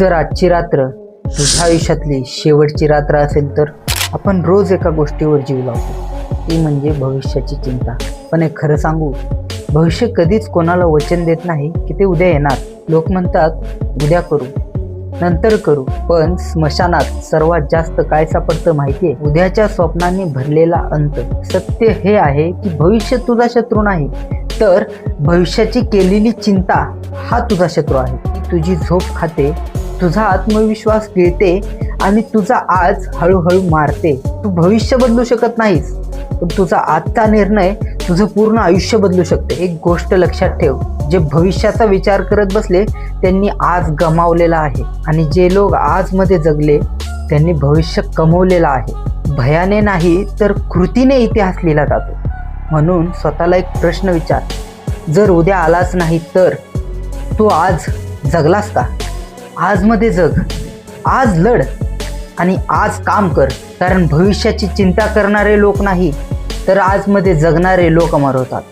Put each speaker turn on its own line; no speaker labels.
जर आजची रात्र तुझ्या आयुष्यातली शेवटची रात्र असेल तर आपण रोज एका गोष्टीवर जीव लावतो. ती म्हणजे भविष्याची चिंता. पण एक खरं सांगू भविष्य कधीच कोणाला वचन देत नाही की ते उद्या येणार. लोक म्हणतात उद्या करू नंतर करू. पण स्मशानात सर्वात जास्त काय सापडतं माहितीये? उद्याच्या स्वप्नांनी भरलेला अंत. सत्य हे आहे की भविष्य तुझा शत्रू नाही. तर भविष्याची केलेली चिंता हा तुझा शत्रू आहे. तुझी झोप खाते तुझा आत्मविश्वास गिळते आणि तुझा आज हळूहळू मारते. तू भविष्य बदलू शकत नाहीस पण तुझा आजचा निर्णय तुझं पूर्ण आयुष्य बदलू शकते. एक गोष्ट लक्षात ठेव जे भविष्याचा विचार करत बसले त्यांनी आज गमावलेला आहे. आणि जे लोक आजमध्ये जगले त्यांनी भविष्य कमवलेलं आहे. भयाने नाही तर कृतीने इतिहास लिहिला जातो. म्हणून स्वतःला एक प्रश्न विचार जर उद्या आलाच नाही तर तू आज जगलास का? आजमध्ये जग. आज लढ. आणि आज काम कर. कारण भविष्याची चिंता करणारे लोक नाही तर आजमध्ये जगणारे लोक मरवतात.